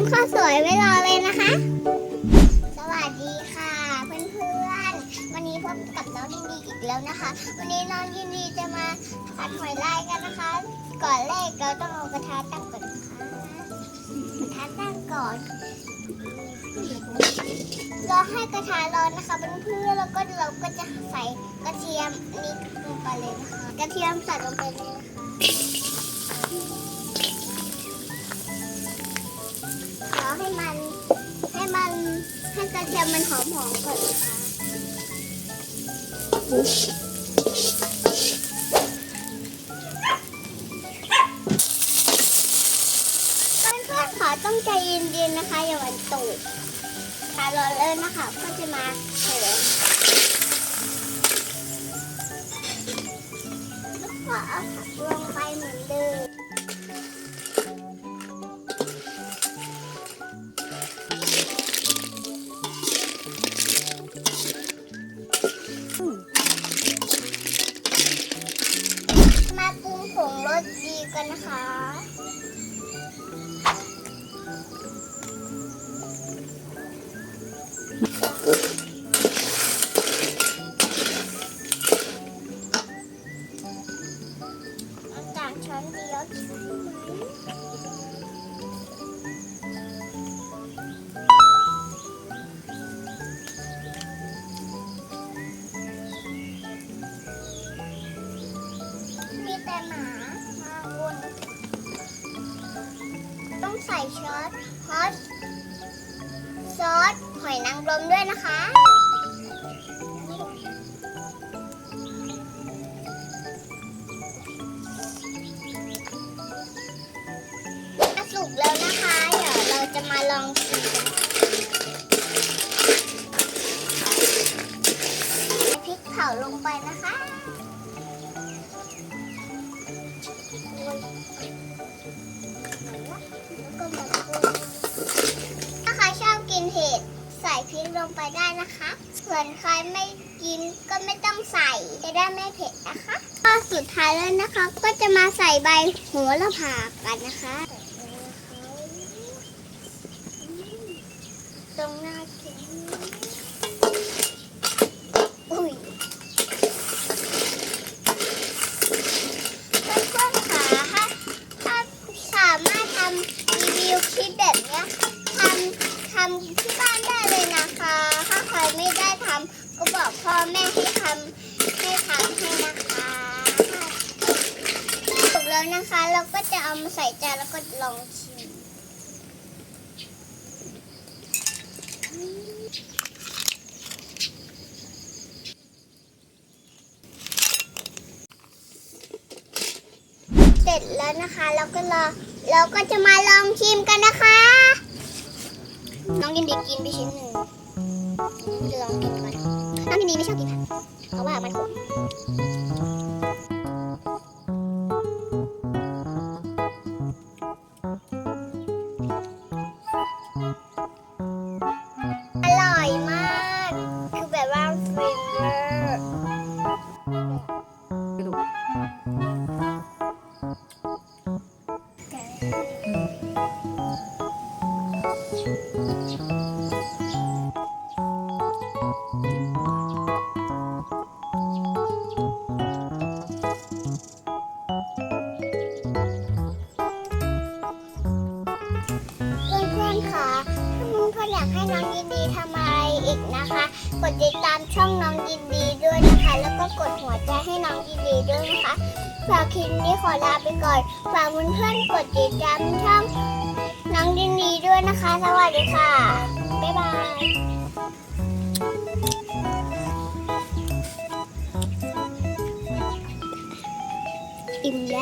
มข้าวสวยไว้รอเลยนะคะ สวัสดีค่ะ เพื่อนๆ วันนี้พบกับน้องยินดีอีกแล้วนะคะ วันนี้น้องยินดีจะมาผัดหอยลายกันนะคะ ก่อนแรกเราต้องเอากระทะตั้งก่อนนะคะกระทะตั้งก่อน รอให้กระทะร้อนนะคะเพื่อนๆ แล้วก็เราก็จะใส่กระเทียมนนี้ลงไปเลยนะคะ กระเทียมใส่ลงไปเลยนะคะ ให้กระเทียมมันหอมๆก่อนนะคะเพื่อนๆขอต้องใจเย็นๆนะคะอย่าหวันตูดถ้ารอเลยนะคะก็จะมาเถินแล้วก็เอาผักลงไปเหมือนเดิม สดีกันคะเอาจานช้อนเดียวใช่ไหมมีแต่หมา ต้องใส่ช้อนฮอตซอสหอยนางรมด้วยนะคะ สุกแล้วนะคะ เดี๋ยวเราจะมาลองชิมกันใส่พริกเผาลงไปนะคะ งไปได้นะคะ ส่วนใครไม่กินก็ไม่ต้องใส่จะได้ไม่เผ็ดนะคะก็สุดท้ายแล้วนะคะ ก็จะมาใส่ใบโหัวละพากันนะคะ ตรงหน้าเข็มอุ้ยเพื่อนๆค่ะถ้าถ้าสามารถทำรีวิวคลิปแบบเนี้ยทำทำที่บ้านได้เลยนะคะ ถ้าใครไม่ได้ทำก็บอกพ่อแม่ให้ทำให้ทำให้นะคะจบแล้ว นะคะ เราก็จะเอามาใส่จานแล้วก็ลองชิมเสร็จแล้วนะคะแล้วก็รอเราก็จะมาลองชิมกันนะคะ น้องยินดีกินไปชิ้นหนึ่งจะลองกินก่อนน้องยินดีไม่ชอบกินผักเพราะว่ามันขม เวอร์เพื่อนๆค่ะถ้าเพื่อนๆอยากให้น้องยินดีทำอะไร อีกนะคะ กดติดตามช่องน้องยินดีด้วยนะคะ แล้วก็กดหัวใจให้น้องยินดีด้วยนะคะฝากคลิปนี้ขอลาไปก่อนฝากเพื่อนๆกดติดตามช่องน้องยินดีด้วยนะคะ สวัสดีค่ะบ๊ายบายอิ่มแล